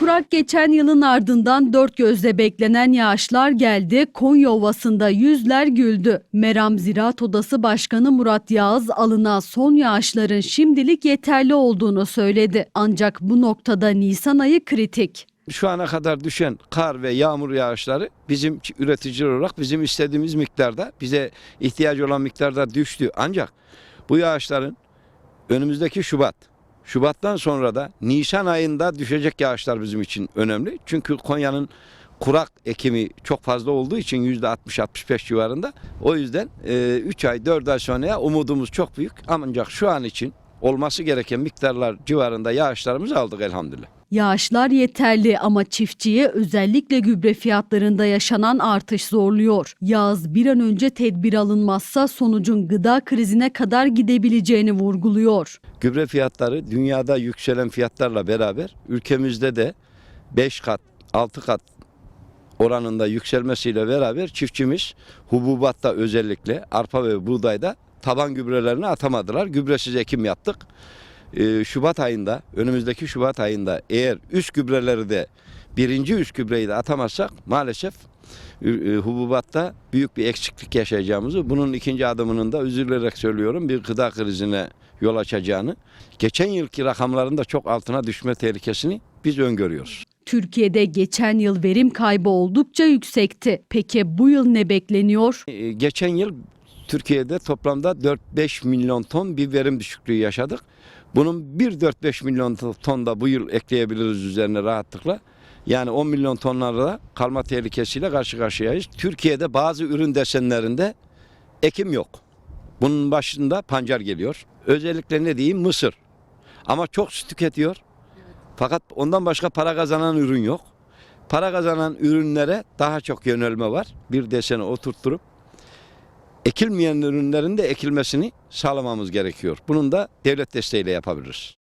Kurak geçen yılın ardından dört gözle beklenen yağışlar geldi. Konya Ovası'nda yüzler güldü. Meram Ziraat Odası Başkanı Murat Yağız alınan son yağışların şimdilik yeterli olduğunu söyledi. Ancak bu noktada Nisan ayı kritik. Şu ana kadar düşen kar ve yağmur yağışları bizim üreticiler olarak bizim istediğimiz miktarda, bize ihtiyacı olan miktarda düştü. Ancak bu yağışların önümüzdeki Şubat, Şubat'tan sonra da Nisan ayında düşecek yağışlar bizim için önemli. Çünkü Konya'nın kurak ekimi çok fazla olduğu için %60-65 civarında. O yüzden 3 ay 4 ay sonraya umudumuz çok büyük. Ancak şu an için olması gereken miktarlar civarında yağışlarımızı aldık elhamdülillah. Yağışlar yeterli ama çiftçiye özellikle gübre fiyatlarında yaşanan artış zorluyor. Yağız bir an önce tedbir alınmazsa sonucun gıda krizine kadar gidebileceğini vurguluyor. Gübre fiyatları dünyada yükselen fiyatlarla beraber ülkemizde de 5 kat 6 kat oranında yükselmesiyle beraber çiftçimiz hububatta özellikle arpa ve buğdayda taban gübrelerini atamadılar. Gübresiz ekim yaptık. Ee, Şubat ayında önümüzdeki Şubat ayında eğer üst gübreleri de birinci üst gübreyi de atamazsak maalesef e, hububatta büyük bir eksiklik yaşayacağımızı bunun ikinci adımının da üzülerek söylüyorum bir gıda krizine yol açacağını geçen yılki rakamların da çok altına düşme tehlikesini biz öngörüyoruz. Türkiye'de geçen yıl verim kaybı oldukça yüksekti. Peki bu yıl ne bekleniyor? Ee, Geçen yıl Türkiye'de toplamda 4-5 milyon ton bir verim düşüklüğü yaşadık. Bunun bir 4-5 milyon ton da bu yıl ekleyebiliriz üzerine rahatlıkla. Yani 10 milyon tonlarda kalma tehlikesiyle karşı karşıyayız. Türkiye'de bazı ürün desenlerinde ekim yok. Bunun başında pancar geliyor. Özellikle ne diyeyim mısır. Ama çok su tüketiyor. Fakat ondan başka para kazanan ürün yok. Para kazanan ürünlere daha çok yönelme var. Bir desene oturtturup ekilmeyen ürünlerin de ekilmesini sağlamamız gerekiyor. Bunun da devlet desteğiyle yapabiliriz.